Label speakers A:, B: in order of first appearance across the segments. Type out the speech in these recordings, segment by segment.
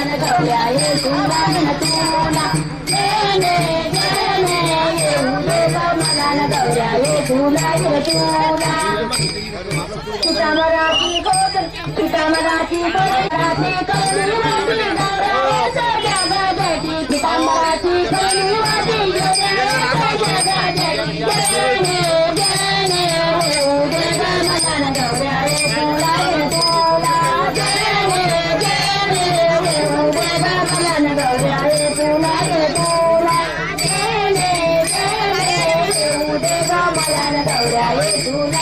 A: మన గౌయాయే కుందాన తూన నేనే నేనే ఏవులే మన గౌయాయే కుందాన తూన పితామరాకి గోత్ర పితామరాకి గోత్ర రాతే కరుణ రామ రామ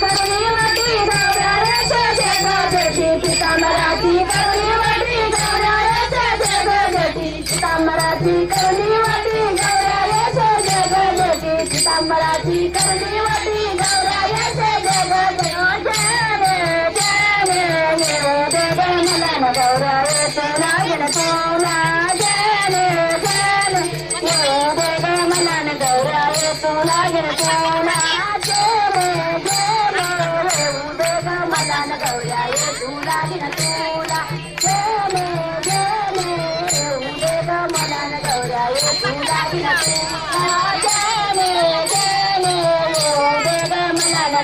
A: कडे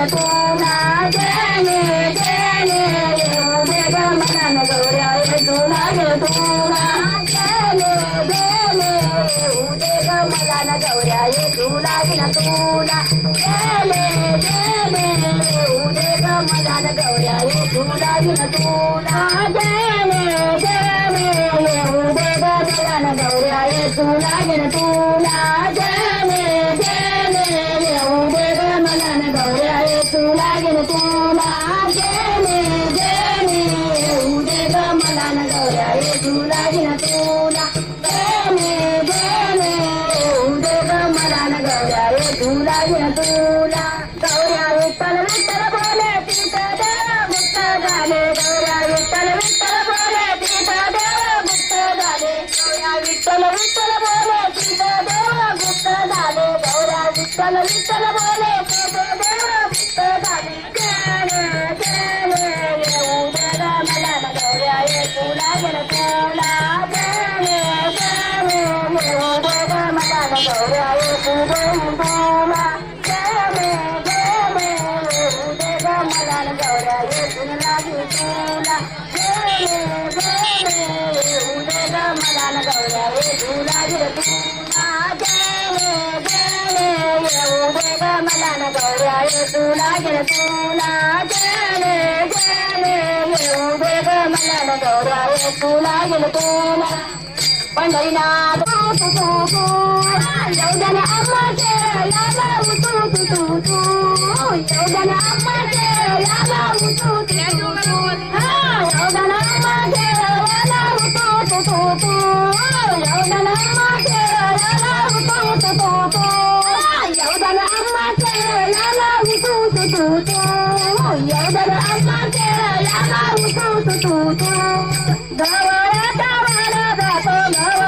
A: గౌరాయన తూల జలే జలే ఉదే గమలాన గౌరాయ తూలాగిన తూల జలే జలే ఉదే గమలాన గౌరాయ తూలాగిన తూల తలవితల బోలే పోతోదేవా పుస్తదాని జాన జాన ఉదర మలన గౌరాయ కూలాగల కూలా జాన జాన ఉదర మలన గౌరాయ కూలం కూలా జాన జాన ఉదర మలన గౌరాయ కూలాగి కూలా జాన జాన ఉదర మలన గౌరాయ కూలాగి కూలా गौराय तुला जन तुला जाने जाने येऊ देव मला गौराय तुला जन तुला पंढरीनाथ तू तू तू यौदन अम्मा केला बाऊ तू तू तू तू यौदन अम्मा केला बाऊ तू तू तू tu tu tu tu, da da da da da da da.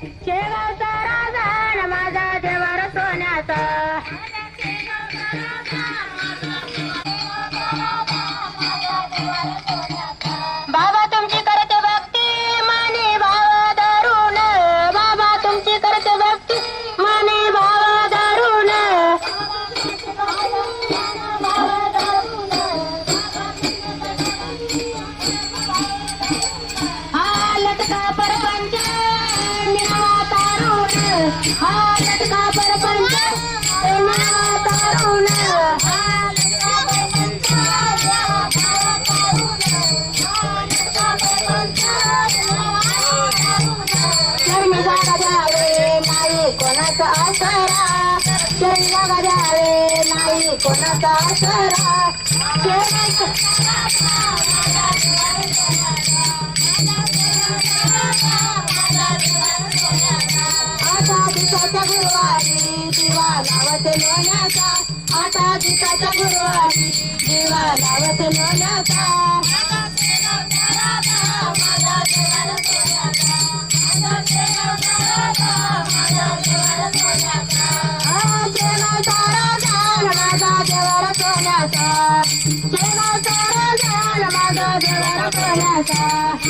A: Jay दिवसाचा गुरुवारी दिवा लावत लोण्याचा. आता दिवसाचा गुरुवारी दिवा लावत लोण्याचा. का है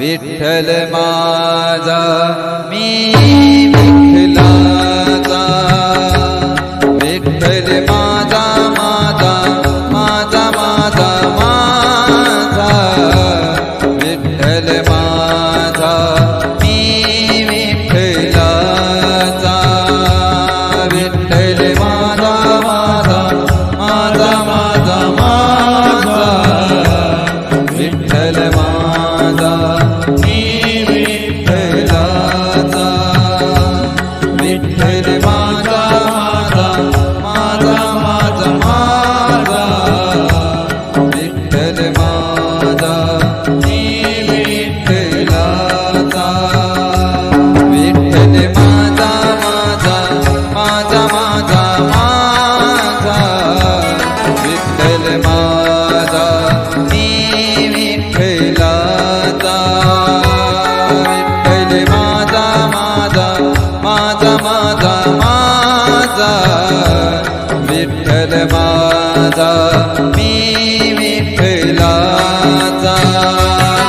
B: विठ्ठल माझा Krishna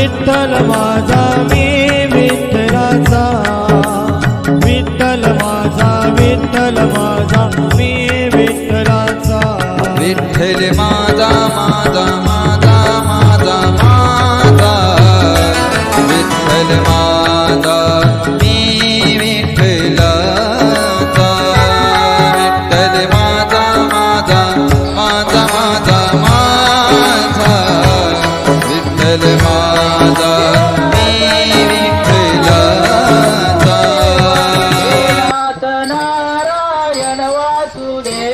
C: विठ्ठल माझा मी